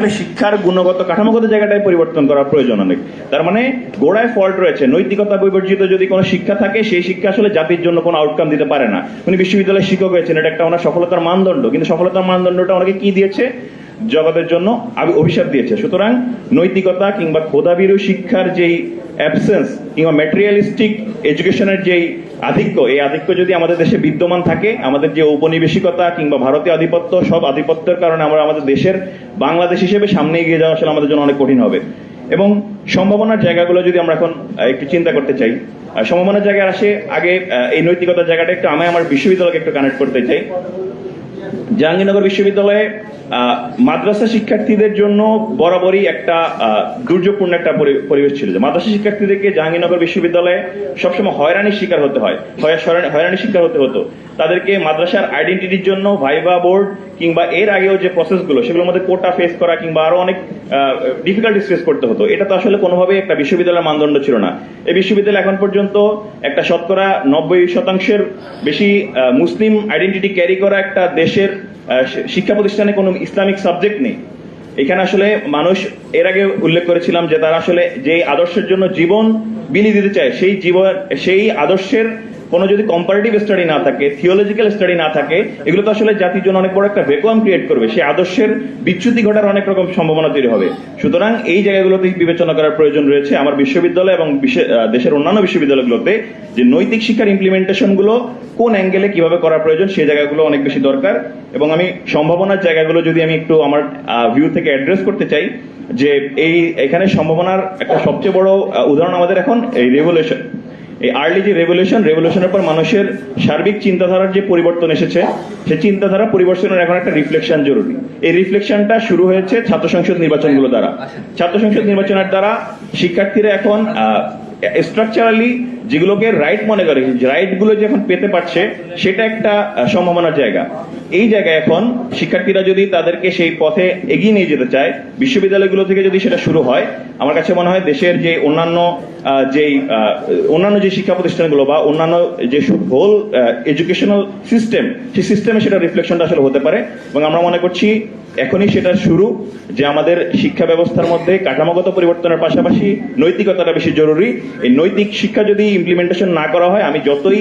শিক্ষার গুণগত কাঠামোগত জায়গাটায় পরিবর্তন করার প্রয়োজন অনেক। তার মানে গোড়ায় ফল্ট রয়েছে। নৈতিকতা বিবর্জিত যদি কোনো শিক্ষা থাকে, সেই শিক্ষা আসলে জাতির জন্য কোনো আউটকাম দিতে পারে না। উনি বিশ্ববিদ্যালয়ের শিক্ষক হয়েছেন, এটা একটা ওনার সফলতার মানদণ্ড। কিন্তু সফলতার মানদণ্ডটা ওনাকে কি দিয়েছে? জগতের জন্য অভিশাপ দিয়েছে। সুতরাং নৈতিকতা কিংবা খোদাবিরু শিক্ষার যেই অ্যাবসেন্স কিংবা ম্যাটেরিয়ালিস্টিক এডুকেশনের যেই আধিক্য, এই আধিক্য যদি আমাদের দেশে বিদ্যমান থাকে, আমাদের যে ঔপনিবেশিকতা কিংবা ভারতীয় আধিপত্য, সব আধিপত্যের কারণে আমরা আমাদের দেশের বাংলাদেশ হিসেবে সামনে এগিয়ে যাওয়া আসলে আমাদের জন্য অনেক কঠিন হবে। এবং সম্ভাবনার জায়গাগুলো যদি আমরা এখন একটু চিন্তা করতে চাই সম্ভাবনার জায়গায় আসে, আগে এই নৈতিকতার জায়গাটা একটু আমি আমার বিশ্ববিদ্যালয়কে একটু কানেক্ট করতে চাই। জাহাঙ্গীরনগর বিশ্ববিদ্যালয়ে মাদ্রাসা শিক্ষার্থীদের জন্য বরাবরই একটা দুর্যোগপূর্ণ একটা পরি- পরিবেশ ছিল মাদ্রাসা শিক্ষার্থীদেরকে জাহাঙ্গীরনগর বিশ্ববিদ্যালয়ে সবসময় হয়রানির শিকার হতে হয়- হয়রানির শিকার হতে হতো। তাদেরকে মাদ্রাসার আইডেন্টিটির জন্য ভাইবা বোর্ড কিংবা এর আগেও যে প্রসেসগুলো সেগুলোর মধ্যে কোটা ফেস করা কিংবা আরও অনেক ডিফিকাল্টিস ফেস করতে হতো। এটা তো আসলে কোনোভাবেই একটা বিশ্ববিদ্যালয়ের মানদণ্ড ছিল না। এই বিশ্ববিদ্যালয় এখন পর্যন্ত একটা শতকরা নব্বই শতাংশের বেশি মুসলিম আইডেন্টিটি ক্যারি করা একটা দেশের শিক্ষা প্রতিষ্ঠানে কোনো ইসলামিক সাবজেক্ট নেই। এখানে আসলে মানুষ, এর আগে উল্লেখ করেছিলাম যে তারা আসলে যে আদর্শের জন্য জীবন বিলিয়ে দিতে চায়, সেই জীবন, সেই আদর্শের কোনো যদি কম্পারেটিভ স্টাডি না থাকে থিওলজিক্যাল স্টাডি না থাকে, এগুলো তো আসলে জাতির জন্য অনেক বড় একটা ভ্যাকুয়াম ক্রিয়েট করবে। সেই আদর্শের বিচ্যুতি ঘটার অনেক রকম সম্ভাবনা তৈরি হবে। সুতরাং এই জায়গাগুলোতে বিবেচনা করার প্রয়োজন রয়েছে। আমার বিশ্ববিদ্যালয় এবং দেশের অন্যান্য বিশ্ববিদ্যালয়গুলোতে যে নৈতিক শিক্ষার ইমপ্লিমেন্টেশনগুলো কোন অ্যাঙ্গেলে কীভাবে করা প্রয়োজন, সেই জায়গাগুলো অনেক বেশি দরকার। এবং আমি সম্ভাবনার জায়গাগুলো যদি আমি একটু আমার ভিউ থেকে অ্যাড্রেস করতে চাই, যে এই, এখানে সম্ভাবনার একটা সবচেয়ে বড় উদাহরণ আমাদের এখন এই রেভলিউশন এই আর্লি যে রেভলিউশন রেভলিউশনের পর মানুষের সার্বিক চিন্তাধারার যে পরিবর্তন এসেছে, সেই চিন্তাধারা পরিবর্তনের এখন একটা রিফ্লেকশন জরুরি। এই রিফ্লেকশনটা শুরু হয়েছে ছাত্র সংসদ নির্বাচনগুলো দ্বারা। ছাত্র সংসদ নির্বাচনের দ্বারা শিক্ষার্থীরা এখন স্ট্রাকচারালি যেগুলোকে রাইট মনে করে রাইটগুলো যে এখন পেতে পারছে, সেটা একটা সম্ভাবনার জায়গা। এই জায়গায় এখন শিক্ষার্থীরা যদি তাদেরকে সেই পথে এগিয়ে নিয়ে যেতে চায়, বিশ্ববিদ্যালয়গুলো থেকে যদি সেটা শুরু হয়, আমার কাছে মনে হয় দেশের যে অন্যান্য যেই অন্যান্য যে শিক্ষা প্রতিষ্ঠানগুলো বা অন্যান্য যে হোল এডুকেশনাল সিস্টেম সেই সিস্টেমে সেটা রিফ্লেকশনটা আসলে হতে পারে। এবং আমরা মনে করছি এখনই সেটা শুরু, যে আমাদের শিক্ষা ব্যবস্থার মধ্যে কাঠামোগত পরিবর্তনের পাশাপাশি নৈতিকতাটা বেশি জরুরি। এই নৈতিক শিক্ষা যদি ইমপ্লিমেন্টেশন না করা হয়, আমি যতই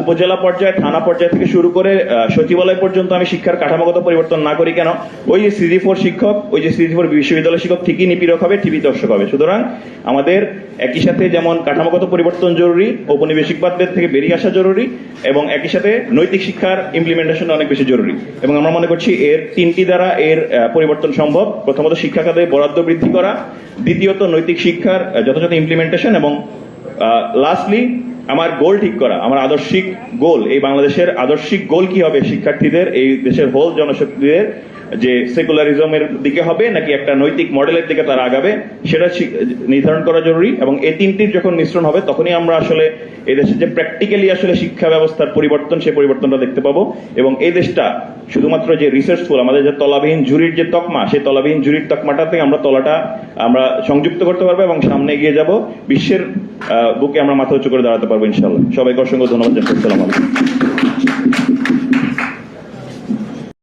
উপজেলা পর্যায়ে, থানা পর্যায় থেকে শুরু করে সচিবালয় পর্যন্ত আমি শিক্ষার কাঠামোগত পরিবর্তন না করি কেন, ওই যে সিজি ফোর শিক্ষক, ওই যে সিজি ফোর বিশ্ববিদ্যালয় শিক্ষক ঠিকই নিপীড়ক হবে টিভি দর্শক হবে। সুতরাং আমাদের একই সাথে যেমন কাঠামোগত পরিবর্তন জরুরি ঔপনিবেশিকবাদদের থেকে বেরিয়ে আসা জরুরি, এবং একই সাথে নৈতিক শিক্ষার ইমপ্লিমেন্টেশন অনেক বেশি জরুরি। এবং আমরা মনে করছি এর তিনটি দ্বারা এর পরিবর্তন সম্ভব। প্রথমত শিক্ষা খাতে বরাদ্দ বৃদ্ধি করা, দ্বিতীয়ত নৈতিক শিক্ষার যথাযথ ইমপ্লিমেন্টেশন এবং লাস্টলি আমার গোল ঠিক করা, আমার আদর্শিক গোল এই বাংলাদেশের আদর্শিক গোল কি হবে শিক্ষার্থীদের, এই দেশের হোল জনশক্তিদের যে সেকুলারিজমের দিকে হবে নাকি একটা নৈতিক মডেলের দিকে তারা আগাবে, সেটা নির্ধারণ করা জরুরি এবং এই তিনটির যখন মিশ্রণ হবে, তখনই আমরা আসলে এই দেশে যে প্র্যাকটিক্যালি আসলে শিক্ষা ব্যবস্থার পরিবর্তন, সেই পরিবর্তনটা দেখতে পাবো এবং এই দেশটা শুধুমাত্র যে রিসার্চফুল আমাদের যে তলাবিহীন ঝুরির যে তকমা, সেই তলাবিহীন ঝুরির তকমাটা থেকে আমরা তলাটা আমরা সংযুক্ত করতে পারব এবং সামনে এগিয়ে যাব। বিশ্বের বুকে আমরা মাথা উঁচু করে দাঁড়াতে পারব ইনশাল্লাহ সবাইকে অসংখ্য ধন্যবাদ জানাচ্ছি। আলাইকুম।